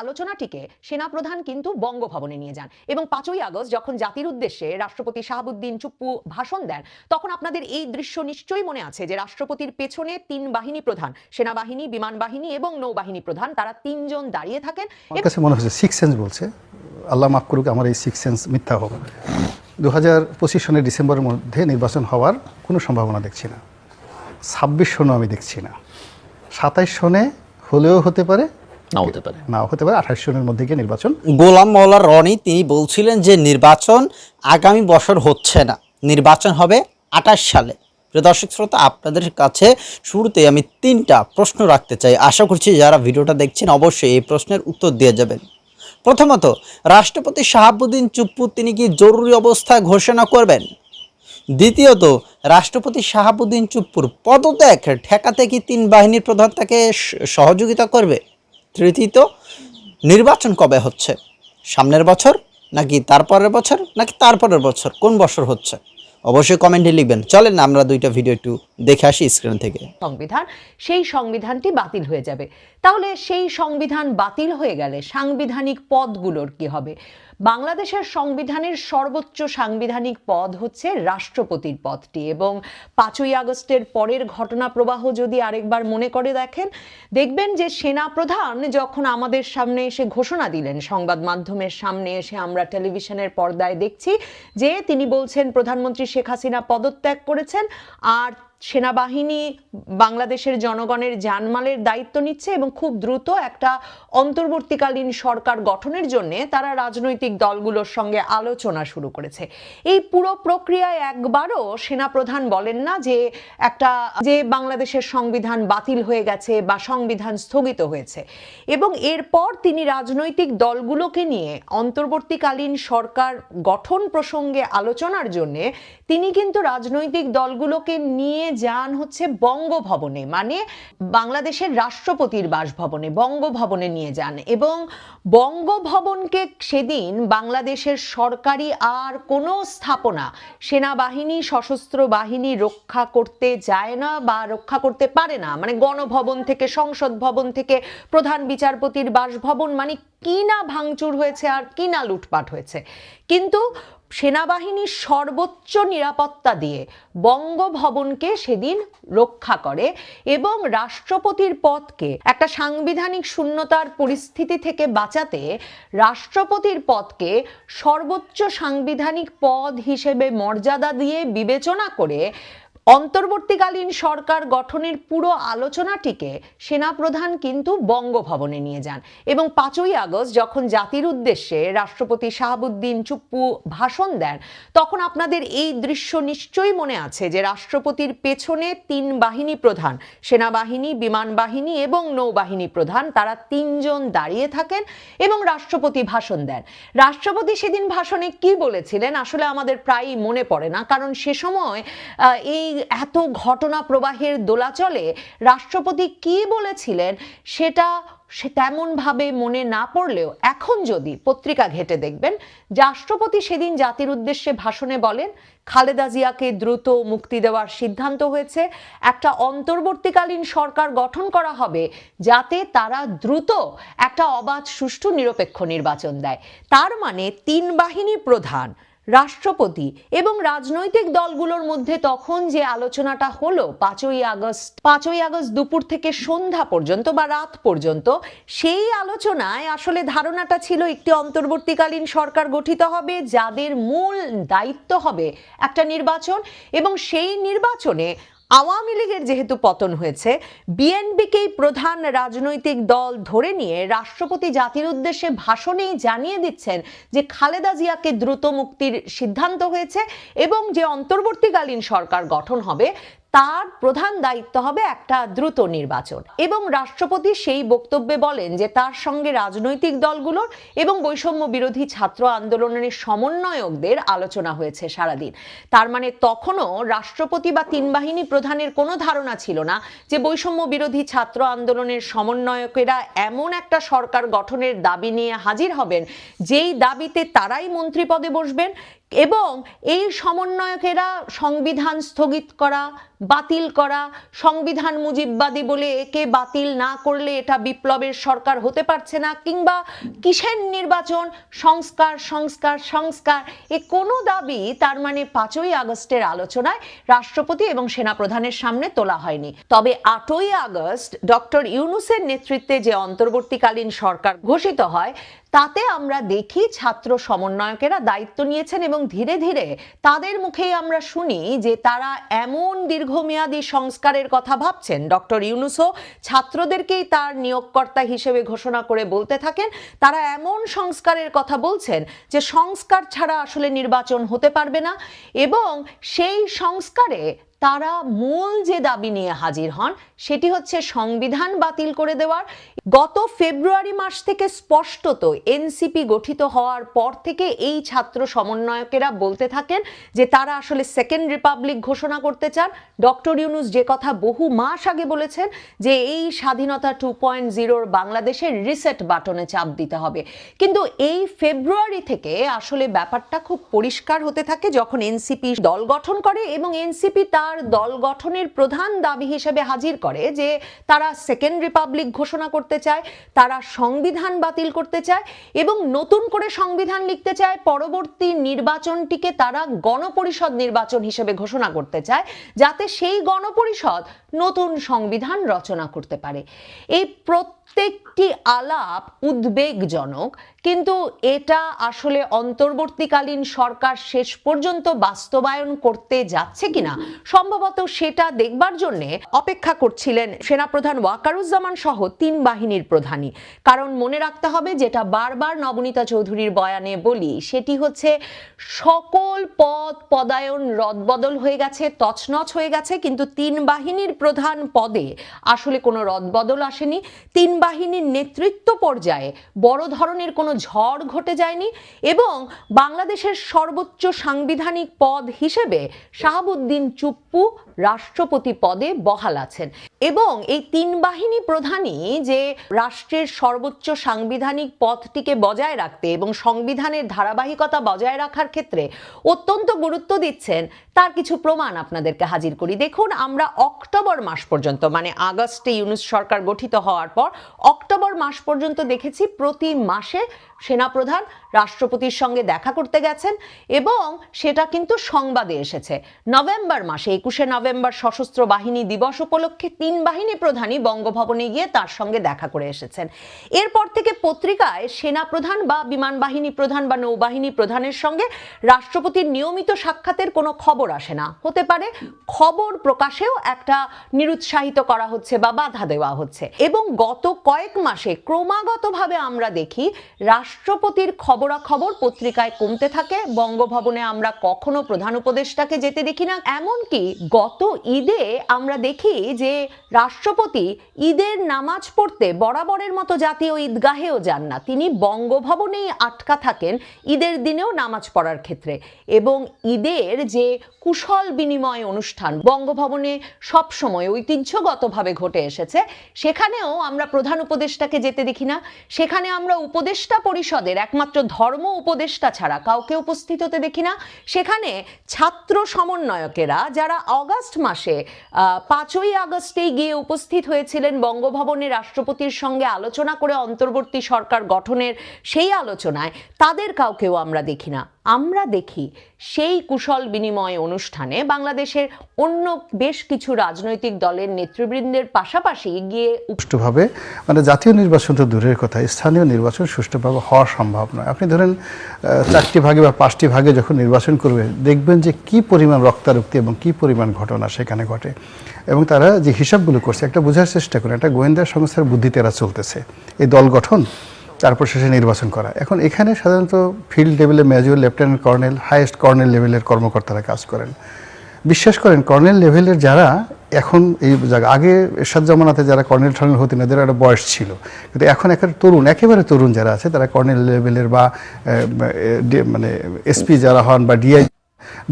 আলোচনাটিকে সেনাপ্রধান কিন্তু বঙ্গভবনে নিয়ে যান। এবং পাঁচই আগস্ট যখন জাতির উদ্দেশ্যে রাষ্ট্রপতি শাহাবুদ্দিন চুপ্পু ভাষণ দেন, তখন আপনাদের এই দৃশ্য নিশ্চয়ই মনে আছে যে রাষ্ট্রপতির পেছনে তিন বাহিনী প্রধান, সেনাবাহিনী, বিমান বাহিনী এবং নৌবাহিনী প্রধান, তারা তিনজন দাঁড়িয়ে থাকেন। মনে হচ্ছে সিক্স সেন্স বলছে। আল্লাহ মাফ করুক, আমার এই সিক্স সেন্স মিথ্যা হোক। দু হাজার পঁচিশ সনের ডিসেম্বরের মধ্যে নির্বাচন হওয়ার কোনো সম্ভাবনা দেখছি না। ছাব্বিশ সনও আমি দেখছি না। সাতাইশ সনে হলেও হতে পারে নাও হতে পারে। নাও হতে পারে আঠাশ সনের মধ্যে গিয়ে নির্বাচন। গোলাম মৌলা রনি তিনি বলছিলেন যে নির্বাচন আগামী বছর হচ্ছে না। নির্বাচন হবে আঠাশ সালে। প্রিয় দর্শক শ্রোতা আপনাদের কাছে শুরুতে আমি তিনটা প্রশ্ন রাখতে চাই। আশা করছি যারা ভিডিওটা দেখছেন অবশ্যই এই প্রশ্নের উত্তর দিয়ে যাবেন। প্রথমত রাষ্ট্রপতি শাহাবুদ্দিন চুপ্পু তিনি কি জরুরি অবস্থা ঘোষণা করবেন? দ্বিতীয়ত রাষ্ট্রপতি শাহাবুদ্দিন চুপ্পুর পদত্যাগ ঠেকাতে কি তিন বাহিনীর প্রধান তাকে স- সহযোগিতা করবে? তৃতীয়ত, নির্বাচন কবে হচ্ছে? সামনের বছর নাকি তারপরের বছর নাকি তারপরের বছর? কোন বছর হচ্ছে? অবশ্যই কমেন্টে লিখবেন। চলেন আমরা দুইটা ভিডিও একটু দেখে আসি স্ক্রিন থেকে। সংবিধান, সেই সংবিধানটি বাতিল হয়ে যাবে। তাহলে সেই সংবিধান বাতিল হয়ে গেলে সাংবিধানিক পদগুলোর কি হবে? বাংলাদেশের সংবিধানের সর্বোচ্চ সাংবিধানিক পদ হচ্ছে রাষ্ট্রপতির পদটি এবং পাঁচই আগস্টের পরের ঘটনা প্রবাহ যদি আরেকবার মনে করে দেখেন, দেখবেন যে সেনা প্রধান যখন আমাদের সামনে এসে ঘোষণা দিলেন, সংবাদ মাধ্যমের সামনে এসে আমরা টেলিভিশনের পর্দায় দেখছি যে তিনি বলছেন, প্রধানমন্ত্রী শেখ হাসিনা পদত্যাগ করেছেন, আর সেনাবাহিনী বাংলাদেশের জনগণের জানমালের দায়িত্ব নিচ্ছে এবং খুব দ্রুত একটা অন্তর্বর্তীকালীন সরকার গঠনের জন্য তারা রাজনৈতিক দলগুলোর সঙ্গে আলোচনা শুরু করেছে। এই পুরো প্রক্রিয়ায় একবারও সেনাপ্রধান বলেন না যে একটা যে বাংলাদেশের সংবিধান বাতিল হয়ে গেছে বা সংবিধান স্থগিত হয়েছে। এবং এরপর তিনি রাজনৈতিক দলগুলোকে নিয়ে অন্তর্বর্তীকালীন সরকার গঠন প্রসঙ্গে আলোচনার জন্য তিনি কিন্তু রাজনৈতিক দলগুলোকে নিয়ে যান হচ্ছে বঙ্গভবনে মানে বাংলাদেশের রাষ্ট্রপতির বাসভবনে, বঙ্গভবনে নিয়ে যান। এবং বঙ্গভবনকে সেদিন বাংলাদেশের সরকারি আর কোনো স্থাপনা, সেনাবাহিনী, সশস্ত্র বাহিনী রক্ষা করতে যায় না বা রক্ষা করতে পারে না মানে গণভবন থেকে, সংসদ ভবন থেকে প্রধান বিচারপতির বাসভবন মানে কি না ভাঙচুর হয়েছে আর কি না লুটপাট হয়েছে। কিন্তু সেনাবাহিনী সর্বোচ্চ নিরাপত্তা দিয়ে বঙ্গভবনকে সেদিন রক্ষা করে এবং রাষ্ট্রপতির পদকে একটা সাংবিধানিক শূন্যতার পরিস্থিতি থেকে বাঁচাতে রাষ্ট্রপতির পদকে সর্বোচ্চ সাংবিধানিক পদ হিসেবে মর্যাদা দিয়ে বিবেচনা করে অন্তর্বর্তীকালীন সরকার গঠনের পুরো আলোচনাটিকে সেনাপ্রধান কিন্তু বঙ্গভবনে নিয়ে যান এবং পাঁচই আগস্ট যখন জাতির উদ্দেশ্যে রাষ্ট্রপতি শাহাবুদ্দিন চুপ্পু ভাষণ দেন, তখন আপনাদের এই দৃশ্য নিশ্চয়ই মনে আছে যে রাষ্ট্রপতির পেছনে তিন বাহিনী প্রধান, সেনাবাহিনী, বিমান বাহিনী এবং নৌবাহিনী প্রধান, তারা তিনজন দাঁড়িয়ে থাকেন এবং রাষ্ট্রপতি ভাষণ দেন। রাষ্ট্রপতি সেদিন ভাষণে কি বলেছিলেন আসলে আমাদের প্রায়ই মনে পড়ে না, কারণ সে সময় এই এত ঘটনা প্রবাহের দোলাচলে রাষ্ট্রপতি কি বলেছিলেন সেটা সে তেমনভাবে মনে না পড়লেও এখন যদি পত্রিকা ঘেটে দেখবেন, রাষ্ট্রপতি সেদিন জাতির উদ্দেশ্যে ভাষণে বলেন, খালেদা জিয়াকে দ্রুত মুক্তি দেওয়ার সিদ্ধান্ত হয়েছে, একটা অন্তর্বর্তীকালীন সরকার গঠন করা হবে যাতে তারা দ্রুত একটা অবাধ সুষ্ঠু নিরপেক্ষ নির্বাচন দেয়। তার মানে তিন বাহিনী প্রধান রাষ্ট্রপতি এবং রাজনৈতিক দলগুলোর মধ্যে তখন যে আলোচনাটা হলো পাঁচই আগস্ট পাঁচই আগস্ট দুপুর থেকে সন্ধ্যা পর্যন্ত বা রাত পর্যন্ত, সেই আলোচনায় আসলে ধারণাটা ছিল একটি অন্তর্বর্তীকালীন সরকার গঠিত হবে, যাদের মূল দায়িত্ব হবে একটা নির্বাচন এবং সেই নির্বাচনে আওয়ামী লীগের যেহেতু পতন হয়েছে, বিএনপিকেই প্রধান রাজনৈতিক দল ধরে নিয়ে রাষ্ট্রপতি জাতির উদ্দেশ্যে ভাষণেই জানিয়ে দিচ্ছেন যে খালেদা জিয়াকে দ্রুত মুক্তির সিদ্ধান্ত হয়েছে এবং যে অন্তর্বর্তীকালীন সরকার গঠন হবে তার প্রধান দায়িত্ব হবে একটা দ্রুত নির্বাচন। এবং রাষ্ট্রপতি সেই বক্তব্যে বলেন যে তার সঙ্গে রাজনৈতিক দলগুলোর এবং বৈষম্য বিরোধী ছাত্র আন্দোলনের সমন্বয়কদের আলোচনা হয়েছে সারাদিন। তার মানে তখনও রাষ্ট্রপতি বা তিন বাহিনী প্রধানের কোনো ধারণা ছিল না যে বৈষম্য বিরোধী ছাত্র আন্দোলনের সমন্বয়কেরা এমন একটা সরকার গঠনের দাবি নিয়ে হাজির হবেন, যেই দাবিতে তারাই মন্ত্রী পদে বসবেন এবং এই সমন্বয়কেরা সংবিধান স্থগিত করা, বাতিল করা, সংবিধান মুজিববাদী বলে একে বাতিল না করলে এটা বিপ্লবের সরকার হতে পারছে না কিংবা কিসের নির্বাচন? সংস্কার সংস্কার সংস্কার। এ কোনো দাবি তার মানে পাঁচই আগস্টের আলোচনায় রাষ্ট্রপতি এবং সেনাপ্রধানের সামনে তোলা হয়নি। তবে আটই আগস্ট ডক্টর ইউনুসের নেতৃত্বে যে অন্তর্বর্তীকালীন সরকার ঘোষিত হয় তাতে আমরা দেখি ছাত্র সমন্বয়কেরা দায়িত্ব নিয়েছেন এবং ধীরে ধীরে তাদের মুখেই আমরা শুনি যে তারা এমন দীর্ঘমেয়াদী সংস্কারের কথা ভাবছেন। ডক্টর ইউনুসও ছাত্রদেরকেই তার নিয়োগকর্তা হিসেবে ঘোষণা করে বলতে থাকেন। তারা এমন সংস্কারের কথা বলছেন যে সংস্কার ছাড়া আসলে নির্বাচন হতে পারবে না এবং সেই সংস্কারে তারা মূল যে দাবি নিয়ে হাজির হন সেটি হচ্ছে সংবিধান বাতিল করে দেওয়ার। গত ফেব্রুয়ারি মাস থেকে স্পষ্টত এনসিপি গঠিত হওয়ার পর থেকে এই ছাত্র সমন্বয়কেরা বলতে থাকেন যে তারা আসলে সেকেন্ড রিপাবলিক ঘোষণা করতে চান। ডক্টর ইউনুস যে কথা বহু মাস আগে বলেছেন যে এই স্বাধীনতা টু পয়েন্ট জিরোর বাংলাদেশের রিসেট বাটনে চাপ দিতে হবে। কিন্তু এই ফেব্রুয়ারি থেকে আসলে ব্যাপারটা খুব পরিষ্কার হতে থাকে যখন এনসিপি দল গঠন করে এবং এনসিপি তার দল গঠনের প্রধান দাবি হিসেবে হাজির করে। যে তারা সেকেন্ড রিপাবলিক ঘোষণা করতে চায়, তারা সংবিধান বাতিল করতে চায় এবং নতুন করে সংবিধান লিখতে চায়, পরবর্তী নির্বাচনটিকে তারা গণপরিষদ নির্বাচন হিসেবে ঘোষণা করতে চায়, যাতে সেই গণপরিষদ নতুন সংবিধান রচনা করতে পারে। এই প্রত্যেকটি আলাপ উদ্বেগজনক, কিন্তু এটা আসলে অন্তর্বর্তীকালীন সরকার শেষ পর্যন্ত বাস্তবায়ন করতে যাচ্ছে কিনা, সম্ভবত সেটা দেখবার জন্যে অপেক্ষা করছিলেন সেনাপ্রধান ওয়াকারুজ্জামান সহ তিন বাহিনীর প্রধানই। কারণ মনে রাখতে হবে, যেটা বারবার নবনীতা চৌধুরীর বয়ানে বলি, সেটি হচ্ছে সকল পদ পদায়ন রদবদল হয়ে গেছে, তছনছ হয়ে গেছে, কিন্তু তিন বাহিনীর প্রধান পদে। আসলে কোনো রদবদল আসেনি। তিন বাহিনীর নেতৃত্ব পর্যায়ে বড় ধরনের কোনো ঝড় ঘটে যায়নি এবং বাংলাদেশের সর্বোচ্চ সাংবিধানিক পদ হিসেবে শাহাবুদ্দিন চুপ্পু রাষ্ট্রপতি পদে বহাল আছেন। এবং এই তিন বাহিনী প্রধানই যে রাষ্ট্রের সর্বোচ্চ সাংবিধানিক পথটিকে বজায় রাখতে এবং সংবিধানের ধারাবাহিকতা বজায় রাখার ক্ষেত্রে অত্যন্ত গুরুত্ব দিচ্ছেন, তার কিছু প্রমাণ আপনাদেরকে হাজির করি। দেখুন, আমরা অক্টোবর মাস পর্যন্ত মানে আগস্টে ইউনুস সরকার গঠিত হওয়ার পর, অক্টোবর মাস পর্যন্ত দেখেছি প্রতি মাসে সেনাপ্রধান রাষ্ট্রপতির সঙ্গে দেখা করতে গেছেন এবং সেটা কিন্তু সংবাদে এসেছে। নভেম্বর মাসে, একুশে নভেম্বর সশস্ত্র বাহিনী দিবস উপলক্ষে তিন বাহিনী প্রধানই বঙ্গভবনে গিয়ে তার সঙ্গে দেখা করে এসেছেন। এরপর থেকে পত্রিকায় সেনাপ্রধান বা বিমান বাহিনী প্রধান বা নৌবাহিনী প্রধানের সঙ্গে রাষ্ট্রপতির নিয়মিত সাক্ষাতের কোনো খবর আসে না। হতে পারে খবর প্রকাশেও একটা নিরুৎসাহিত করা হচ্ছে বা বাধা দেওয়া হচ্ছে। এবং গত কয়েক মাসে ক্রমাগতভাবে আমরা দেখি রাষ্ট্রপতির খবরাখবর পত্রিকায় কমতে থাকে। বঙ্গভবনে আমরা কখনো প্রধান উপদেষ্টাকে যেতে দেখি না। এমনকি গত ঈদে আমরা দেখি যে রাষ্ট্রপতি ঈদের নামাজ পড়তে বরাবরের মতো জাতীয় ঈদগাহেও যান না। তিনি বঙ্গভবনেই আটকা থাকেন ঈদের দিনেও নামাজ পড়ার ক্ষেত্রে। এবং ঈদের যে কুশল বিনিময় অনুষ্ঠান বঙ্গভবনে সবসময় ঐতিহ্যগতভাবে ঘটে এসেছে। সেখানেও আমরা প্রধান উপদেষ্টাকে যেতে দেখি না। সেখানে আমরা উপদেষ্টা পরিষদের একমাত্র ধর্ম উপদেষ্টা ছাড়া কাউকে উপস্থিত হতে দেখি না। সেখানে ছাত্র সমন্বয়কেরা যারা অগাস্ট মাসে পাঁচই আগস্টেই গিয়ে উপস্থিত হয়েছিলেন বঙ্গভবনে রাষ্ট্রপতির সঙ্গে আলোচনা করে অন্তর্বর্তী সরকার গঠনের সেই আলোচনায়, তাদের কাউকেও আমরা দেখি না। আমরা দেখি সেই কুশল বিনিময় অনুষ্ঠানে বাংলাদেশের অন্য বেশ কিছু রাজনৈতিক দলের নেতৃবৃন্দের পাশাপাশি গিয়ে সুষ্ঠুভাবে মানে জাতীয় নির্বাচন তো দূরের কথা, স্থানীয় নির্বাচন সুষ্ঠুভাবে হওয়া সম্ভব নয়। আপনি ধরেন চারটি ভাগে বা পাঁচটি ভাগে যখন নির্বাচন করবে, দেখবেন যে কি পরিমাণ রক্তারক্তি এবং কি পরিমাণ ঘটনা সেখানে ঘটে। এবং তারা যে হিসাবগুলো করছে, একটা বোঝার চেষ্টা করে একটা গোয়েন্দা সংস্থার বুদ্ধিতে এরা চলতেছে। এই দল গঠন, তারপর শেষে নির্বাচন করা। এখন এখানে সাধারণত ফিল্ড লেভেলে major lieutenant colonel, highest colonel লেভেলের কর্মকর্তারা কাজ করেন। বিশ্বাস করেন, কর্নেল লেভেলের যারা এখন এই জায়গা, আগে এরশাদ জামানাতে যারা কর্নেল টর্নেল হতেন, এদের একটা বয়স ছিল। কিন্তু এখন একেবারে তরুণ একেবারে তরুণ যারা আছে, তারা কর্নেল লেভেলের বা মানে এসপি যারা হন বা ডিআই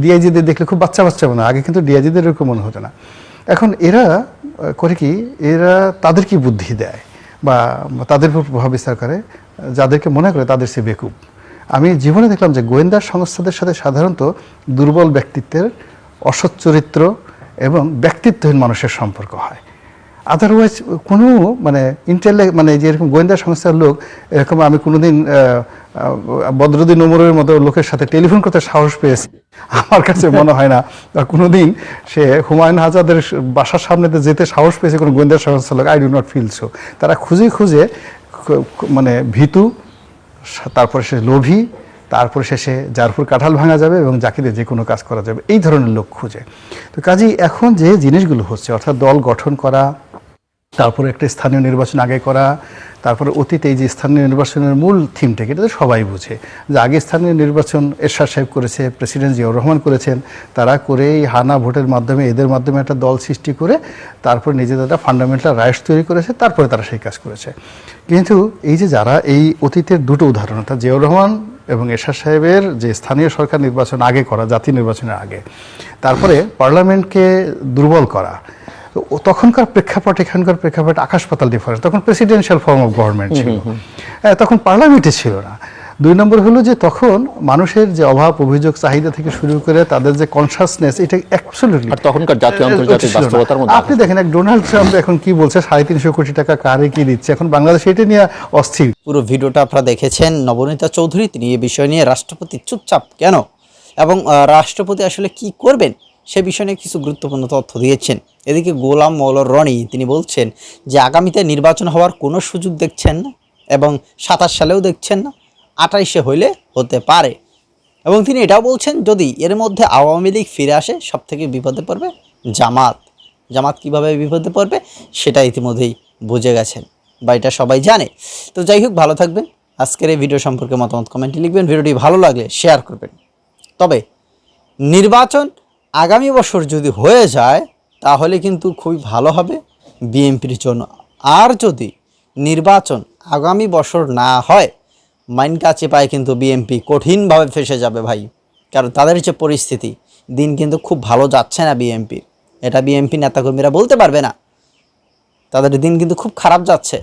ডিআইজিদের দেখলে খুব বাচ্চা বাচ্চা মনে হয়। আগে কিন্তু ডিআইজিদের এরকম মনে হতো না। এখন এরা করে কি, এরা তাদের কি বুদ্ধি দেয়? বা তাদের উপর প্রভাব বিস্তার করে, যাদেরকে মনে করে তাদের সে বেকুব। আমি জীবনে দেখলাম যে গোয়েন্দা সংস্থাদের সাথে সাধারণত দুর্বল ব্যক্তিত্বের অসৎ চরিত্র এবং ব্যক্তিত্বহীন মানুষের সম্পর্ক হয়। আদারওয়াইজ কোনো মানে ইন্টেলে মানে যেরকম গোয়েন্দা সংস্থার লোক, এরকম আমি কোনোদিন বদরুদ্দিন ওমরের মতো লোকের সাথে টেলিফোন করতে সাহস পেয়েছি। আমার কাছে মনে হয় না। কোনোদিন সে হুমায়ুন আজাদের বাসার সামনেতে যেতে সাহস পেয়েছে কোনো গোয়েন্দা সংস্থার লোক। I do not feel so তারা খুঁজে খুঁজে মানে ভীতু তারপরে সে লোভী তারপরে শেষে যার উপর কাঁঠাল ভাঙা যাবে এবং যাকে যে কোনো কাজ করা যাবে। এই ধরনের লোক খুঁজে। তো কাজেই এখন যে জিনিসগুলো হচ্ছে, অর্থাৎ দল গঠন করা, তারপরে একটা স্থানীয় নির্বাচন আগে করা, তারপরে অতীতে এই যে স্থানীয় নির্বাচনের মূল থিমটাকে, এটা সবাই বুঝে। যে আগে স্থানীয় নির্বাচন এরশাদ সাহেব করেছে, প্রেসিডেন্ট জিয়াউর রহমান করেছেন, তারা করে এই হানা ভোটের মাধ্যমে এদের মাধ্যমে একটা দল সৃষ্টি করে, তারপর নিজেদের একটা ফান্ডামেন্টাল রাইটস তৈরি করেছে, তারপরে তারা সেই কাজ করেছে। কিন্তু এই যে যারা এই অতীতের দুটো উদাহরণ, অর্থাৎ জিয়াউর রহমান এবং এরশাদ সাহেবের যে স্থানীয় সরকার নির্বাচন আগে করা জাতীয় নির্বাচনের আগে তারপরে পার্লামেন্টকে দুর্বল করা তো তখনকার প্রেক্ষাপট এখানকার প্রেক্ষাপট আকাশ পাতাল ডিফারেন্স তখন প্রেসিডেন্সিয়াল ফর্ম অফ গভর্নমেন্ট ছিল। হ্যাঁ, তখন পার্লামেন্টে ছিল না। দুই নম্বর হলো যে তখন মানুষের যে অভাব অভিযোগ চাহিদা থেকে শুরু করে তাদের যে কনসাসনেস এটা অ্যাবসলিউটলি আর তখনকার জাতীয় আন্তর্জাতিক বাস্তবতার মধ্যে আপনি দেখেন এক ডোনাল্ড ট্রাম্প এখন কি বলছে? সাড়ে তিনশো কোটি টাকা কারে কি দিচ্ছে? এখন বাংলাদেশ এটা নিয়ে অস্থির। পুরো ভিডিওটা আপনারা দেখেছেন। নবনীতা চৌধুরী তিনি এই বিষয় নিয়ে রাষ্ট্রপতি চুপচাপ কেন? এবং আহ, রাষ্ট্রপতি আসলে কি করবেন? সে বিষয় নিয়ে কিছু গুরুত্বপূর্ণ তথ্য দিয়েছেন। এদিকে গোলাম মৌলর রনি তিনি বলছেন যে আগামীতে নির্বাচন হওয়ার কোনো সুযোগ দেখছেন না এবং সাতাশ সালেও দেখছেন না। আঠাইশে হইলে হতে পারে। এবং তিনি এটাও বলছেন, যদি এর মধ্যে আওয়ামী লীগ ফিরে আসে সব থেকে বিপদে পড়বে জামাত। জামাত কীভাবে বিপদে পড়বে, সেটা ইতিমধ্যেই বুঝে গেছেন বা এটা সবাই জানে। তো যাই হোক, ভালো থাকবেন। আজকের এই ভিডিও সম্পর্কে মতামত কমেন্টে লিখবেন। ভিডিওটি ভালো লাগলে শেয়ার করবেন। তবে নির্বাচন আগামী বছর যদি হয়ে যায়, তাহলে কিন্তু খুবই ভালো হবে। বিএনপির জন্য। আর যদি নির্বাচন আগামী বছর না হয় মাইন কাছে পায় কিন্তু বিএমপি কঠিনভাবে ফেসে যাবে ভাই। কারণ তাদের যে পরিস্থিতি। দিন কিন্তু খুব ভালো যাচ্ছে না বিএনপির এটা বিএমপি নেতাকর্মীরা বলতে পারবে না। তাদের দিন কিন্তু খুব খারাপ যাচ্ছে।